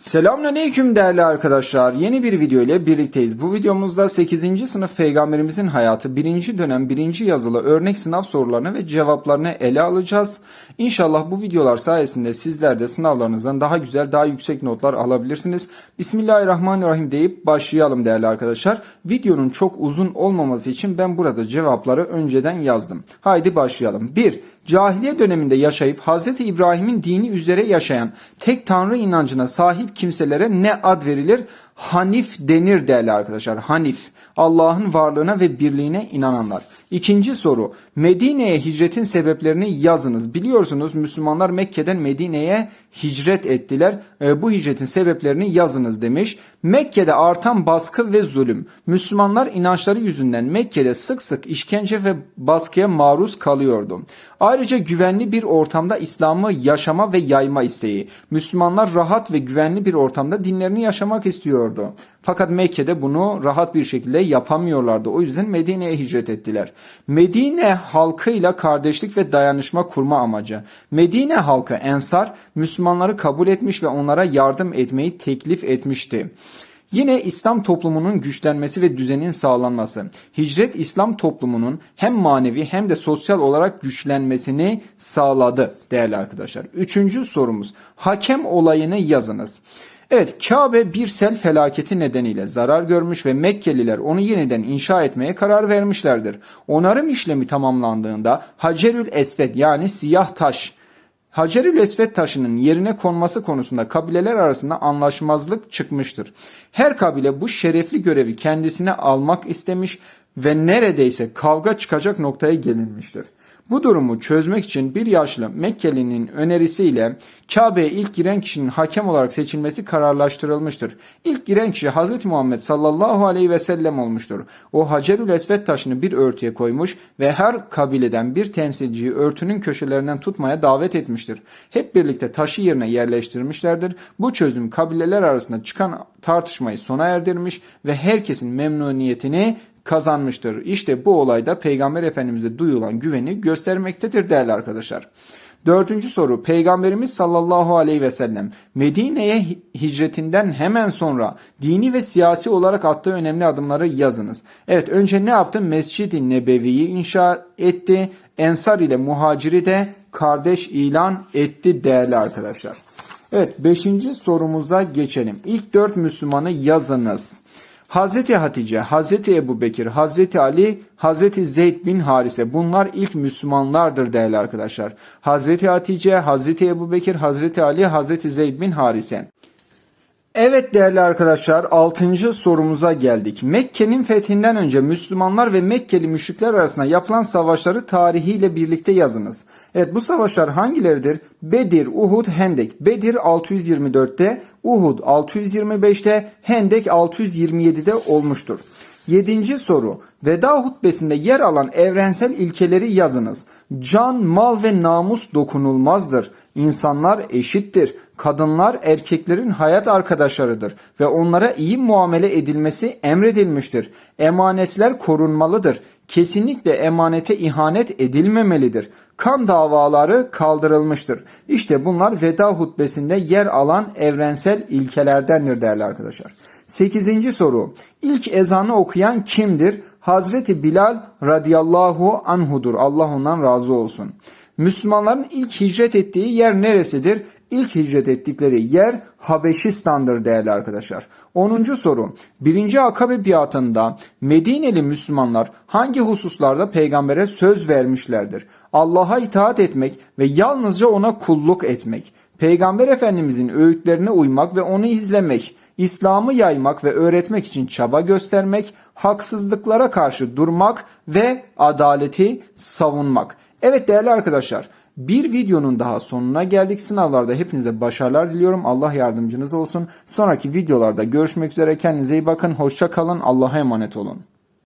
Selamünaleyküm değerli arkadaşlar. Yeni bir video ile birlikteyiz. Bu videomuzda 8. sınıf peygamberimizin hayatı 1. dönem 1. yazılı örnek sınav sorularını ve cevaplarını ele alacağız. İnşallah bu videolar sayesinde sizler de sınavlarınızdan daha güzel, daha yüksek notlar alabilirsiniz. Bismillahirrahmanirrahim deyip başlayalım değerli arkadaşlar. Videonun çok uzun olmaması için ben burada cevapları önceden yazdım. Haydi başlayalım. 1. Cahiliye döneminde yaşayıp Hz. İbrahim'in dini üzere yaşayan tek tanrı inancına sahip kimselere ne ad verilir? Hanif denir değerli arkadaşlar. Hanif. Allah'ın varlığına ve birliğine inananlar. İkinci soru. Medine'ye hicretin sebeplerini yazınız. Biliyorsunuz Müslümanlar Mekke'den Medine'ye hicret ettiler. E, bu hicretin sebeplerini yazınız demiş. Mekke'de artan baskı ve zulüm. Müslümanlar inançları yüzünden Mekke'de sık sık işkence ve baskıya maruz kalıyordu. Ayrıca güvenli bir ortamda İslam'ı yaşama ve yayma isteği. Müslümanlar rahat ve güvenli bir ortamda dinlerini yaşamak istiyordu. Fakat Mekke'de bunu rahat bir şekilde yapamıyorlardı. O yüzden Medine'ye hicret ettiler. Medine halkıyla kardeşlik ve dayanışma kurma amacı. Medine halkı Ensar Müslümanları kabul etmiş ve onlara yardım etmeyi teklif etmişti. Yine İslam toplumunun güçlenmesi ve düzenin sağlanması. Hicret İslam toplumunun hem manevi hem de sosyal olarak güçlenmesini sağladı değerli arkadaşlar. Üçüncü sorumuz. Hakem olayını yazınız. Evet Kabe bir sel felaketi nedeniyle zarar görmüş ve Mekkeliler onu yeniden inşa etmeye karar vermişlerdir. Onarım işlemi tamamlandığında Hacerül Esved yani siyah taş Hacerül Esved taşının yerine konması konusunda kabileler arasında anlaşmazlık çıkmıştır. Her kabile bu şerefli görevi kendisine almak istemiş ve neredeyse kavga çıkacak noktaya gelinmiştir. Bu durumu çözmek için bir yaşlı Mekkeli'nin önerisiyle Kabe'ye ilk giren kişinin hakem olarak seçilmesi kararlaştırılmıştır. İlk giren kişi Hz. Muhammed sallallahu aleyhi ve sellem olmuştur. O Hacerül Esved taşını bir örtüye koymuş ve her kabileden bir temsilciyi örtünün köşelerinden tutmaya davet etmiştir. Hep birlikte taşı yerine yerleştirmişlerdir. Bu çözüm kabileler arasında çıkan tartışmayı sona erdirmiş ve herkesin memnuniyetini kazanmıştır. İşte bu olayda Peygamber Efendimiz'e duyulan güveni göstermektedir değerli arkadaşlar. Dördüncü soru. Peygamberimiz sallallahu aleyhi ve sellem Medine'ye hicretinden hemen sonra dini ve siyasi olarak attığı önemli adımları yazınız. Evet önce ne yaptı? Mescid-i Nebevi'yi inşa etti. Ensar ile muhaciri de kardeş ilan etti değerli arkadaşlar. Evet beşinci sorumuza geçelim. İlk dört Müslümanı yazınız. Hazreti Hatice, Hazreti Ebu Bekir, Hazreti Ali, Hazreti Zeyd bin Harise bunlar ilk Müslümanlardır değerli arkadaşlar. Hazreti Hatice, Hazreti Ebu Bekir, Hazreti Ali, Hazreti Zeyd bin Harise. Evet değerli arkadaşlar 6. sorumuza geldik. Mekke'nin fethinden önce Müslümanlar ve Mekkeli müşrikler arasında yapılan savaşları tarihiyle birlikte yazınız. Evet bu savaşlar hangileridir? Bedir, Uhud, Hendek. Bedir 624'te, Uhud 625'te, Hendek 627'de olmuştur. Yedinci soru. Veda hutbesinde yer alan evrensel ilkeleri yazınız. Can, mal ve namus dokunulmazdır. İnsanlar eşittir. Kadınlar erkeklerin hayat arkadaşlarıdır ve onlara iyi muamele edilmesi emredilmiştir. Emanetler korunmalıdır. Kesinlikle emanete ihanet edilmemelidir. Kan davaları kaldırılmıştır. İşte bunlar veda hutbesinde yer alan evrensel ilkelerdendir değerli arkadaşlar. Sekizinci soru. İlk ezanı okuyan kimdir? Hazreti Bilal radıyallahu anhudur. Allah ondan razı olsun. Müslümanların ilk hicret ettiği yer neresidir? İlk hicret ettikleri yer Habeşistan'dır değerli arkadaşlar. 10. soru. 1. Akabe biatında Medineli Müslümanlar hangi hususlarda peygambere söz vermişlerdir? Allah'a itaat etmek ve yalnızca ona kulluk etmek. Peygamber Efendimizin öğütlerine uymak ve onu izlemek. İslam'ı yaymak ve öğretmek için çaba göstermek, haksızlıklara karşı durmak ve adaleti savunmak. Evet değerli arkadaşlar, bir videonun daha sonuna geldik. Sınavlarda hepinize başarılar diliyorum. Allah yardımcınız olsun. Sonraki videolarda görüşmek üzere. Kendinize iyi bakın. Hoşça kalın. Allah'a emanet olun.